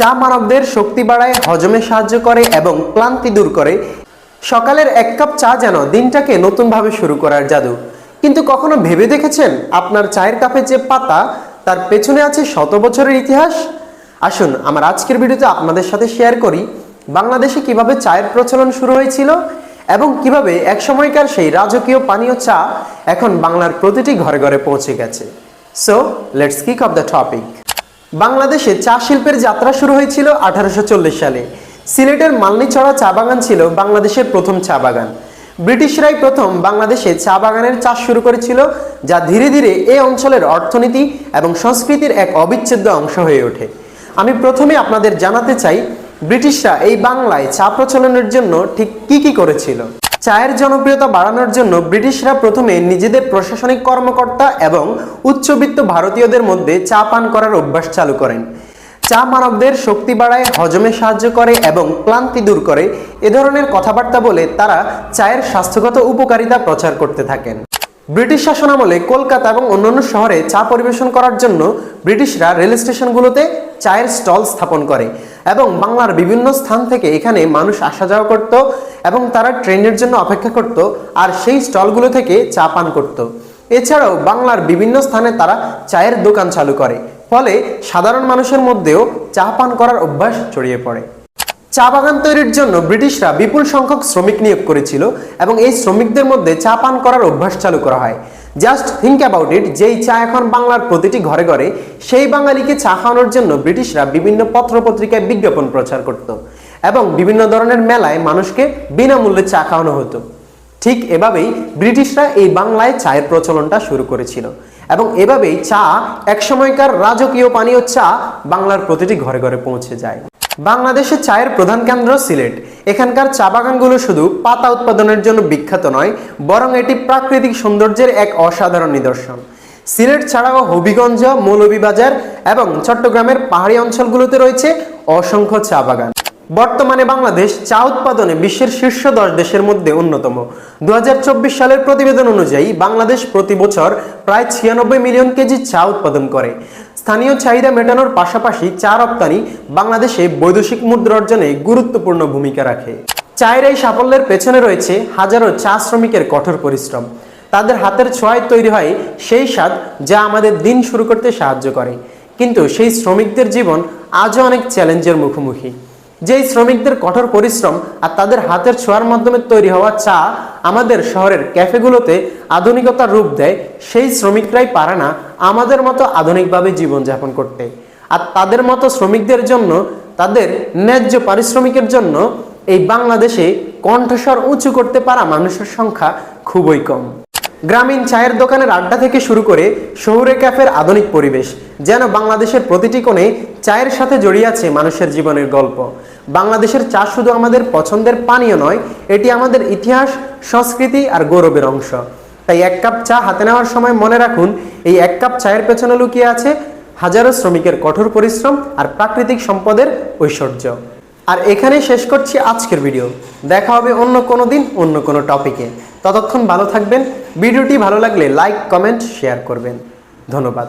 চা মানবদের শক্তি বাড়ায়, হজমে সাহায্য করে এবং ক্লান্তি দূর করে। সকালের এক কাপ চা যেন দিনটাকে নতুনভাবে শুরু করার জাদু। কিন্তু কখনো ভেবে দেখেছেন আপনার চায়ের কাপে যে পাতা, তার পেছনে আছে শত বছরের ইতিহাস? আসুন, আমার আজকের ভিডিওতে আপনাদের সাথে শেয়ার করি, বাংলাদেশে কীভাবে চায়ের প্রচলন শুরু হয়েছিল এবং কীভাবে এক সময়কার সেই রাজকীয় পানীয় চা এখন বাংলার প্রতিটি ঘরে ঘরে পৌঁছে গেছে। So let's kick off the topic বাংলাদেশে চা শিল্পের যাত্রা শুরু হয়েছিল আঠারোশো চল্লিশ সালে। সিলেটের মালনীচড়া চা বাগান ছিল বাংলাদেশের প্রথম চা বাগান। ব্রিটিশরাই প্রথম বাংলাদেশে চা বাগানের চাষ শুরু করেছিল, যা ধীরে ধীরে এ অঞ্চলের অর্থনীতি এবং সংস্কৃতির এক অবিচ্ছেদ্য অংশ হয়ে ওঠে। আমি প্রথমে আপনাদের জানাতে চাই, ব্রিটিশরা এই বাংলায় চা প্রচলনের জন্য ঠিক কি কি করেছিল। চায়ের জনপ্রিয়তা বাড়ানোর জন্য ব্রিটিশরা প্রথমে নিজেদের প্রশাসনিক কর্মকর্তা এবং উচ্চবিত্ত ভারতীয়দের মধ্যে চা পান করার অভ্যাস চালু করেন। চা মানবদের শক্তি বাড়ায়, হজমে সাহায্য করে এবং ক্লান্তি দূর করে। এ ধরনের কথাবার্তা বলে তারা চায়ের স্বাস্থ্যগত উপকারিতা প্রচার করতে থাকেন। ব্রিটিশ শাসনামলে কলকাতা এবং অন্যান্য শহরে চা পরিবেশন করার জন্য ব্রিটিশরা রেল স্টেশনগুলোতে চায়ের স্টল স্থাপন করে। এবং বাংলার বিভিন্ন স্থান থেকে এখানে মানুষ আসা যাওয়া করত এবং তারা ট্রেনের জন্য অপেক্ষা করত আর সেই স্টলগুলো থেকে চা পান করত। এছাড়াও বাংলার বিভিন্ন স্থানে তারা চায়ের দোকান চালু করে, ফলে সাধারণ মানুষের মধ্যেও চা পান করার অভ্যাস ছড়িয়ে পড়ে। চা বাগান তৈরির জন্য ব্রিটিশরা বিপুল সংখ্যক শ্রমিক নিয়োগ করেছিল এবং এই শ্রমিকদের মধ্যে চা পান করার অভ্যাস চালু করা হয়। জাস্ট থিঙ্ক অ্যাবাউট ইট যেই চা এখন বাংলার প্রতিটি ঘরে ঘরে, সেই বাঙালিকে চা খাওয়ানোর জন্য ব্রিটিশরা বিভিন্ন পত্র পত্রিকায় বিজ্ঞাপন প্রচার করত এবং বিভিন্ন ধরনের মেলায় মানুষকে বিনামূল্যে চা খাওয়ানো হতো। ঠিক এভাবেই ব্রিটিশরা এই বাংলায় চায়ের প্রচলনটা শুরু করেছিল এবং এভাবেই চা একসময়কার রাজকীয় পানীয় চা বাংলার প্রতিটি ঘরে ঘরে পৌঁছে যায়। বাংলাদেশের চায়ের প্রধান কেন্দ্র সিলেট। এখানকার চা বাগানগুলো শুধু পাতা উৎপাদনের জন্য বিখ্যাত নয়, বরং এটি প্রাকৃতিক সৌন্দর্যের এক অসাধারণ নিদর্শন। সিলেট ছাড়াও হবিগঞ্জ, মৌলভীবাজার এবং চট্টগ্রামের পাহাড়ি অঞ্চলগুলোতে রয়েছে অসংখ্য চা বাগান। বর্তমানে বাংলাদেশ চা উৎপাদনে বিশ্বের শীর্ষ দশ দেশের মধ্যে অন্যতম। দু হাজার চব্বিশ সালের প্রতিবেদন অনুযায়ী বাংলাদেশ প্রতি বছর প্রায় ছিয়ানব্বই মিলিয়ন কেজি চা উৎপাদন করে। স্থানীয় চাহিদা মেটানোর পাশাপাশি চা রপ্তানি বাংলাদেশে বৈদেশিক মুদ্রা অর্জনে গুরুত্বপূর্ণ ভূমিকা রাখে। চায়ের এই সাফল্যের পেছনে রয়েছে হাজারো চা শ্রমিকের কঠোর পরিশ্রম। তাদের হাতের ছোঁয়ায় তৈরি হয় সেই স্বাদ যা আমাদের দিন শুরু করতে সাহায্য করে। কিন্তু সেই শ্রমিকদের জীবন আজও অনেক চ্যালেঞ্জের মুখোমুখি। যেই শ্রমিকদের কঠোর পরিশ্রম আর তাদের হাতের ছোঁয়ার মাধ্যমে তৈরি হওয়া চা আমাদের শহরের ক্যাফেগুলোতে আধুনিকতার রূপ দেয়, সেই শ্রমিকরাই পারে না আমাদের মতো আধুনিকভাবে জীবনযাপন করতে। আর তাদের মতো শ্রমিকদের জন্য, তাদের ন্যায্য পারিশ্রমিকের জন্য এই বাংলাদেশে কণ্ঠস্বর উঁচু করতে পারা মানুষের সংখ্যা খুবই কম। গ্রামীণ চায়ের দোকানের আড্ডা থেকে শুরু করে শহুরে ক্যাফের আধুনিক পরিবেশ, যেন বাংলাদেশের প্রতিটি কোণে চায়ের সাথে জড়িয়ে আছে মানুষের জীবনের গল্প। বাংলাদেশের চা শুধু আমাদের পছন্দের পানীয় নয়, এটি আমাদের ইতিহাস, সংস্কৃতি আর গৌরবের অংশ। তাই এক কাপ চা হাতে নেওয়ার সময় মনে রাখুন, এই এক কাপ চায়ের পেছনে লুকিয়ে আছে হাজারো শ্রমিকের কঠোর পরিশ্রম আর প্রাকৃতিক সম্পদের ঐশ্বর্য। আর এখানেই শেষ করছি আজকের ভিডিও। দেখা হবে অন্য কোনো দিন, অন্য কোনো টপিকে। ততক্ষণ ভালো থাকবেন। ভিডিওটি ভালো লাগলে লাইক, কমেন্ট, শেয়ার করবেন। ধন্যবাদ।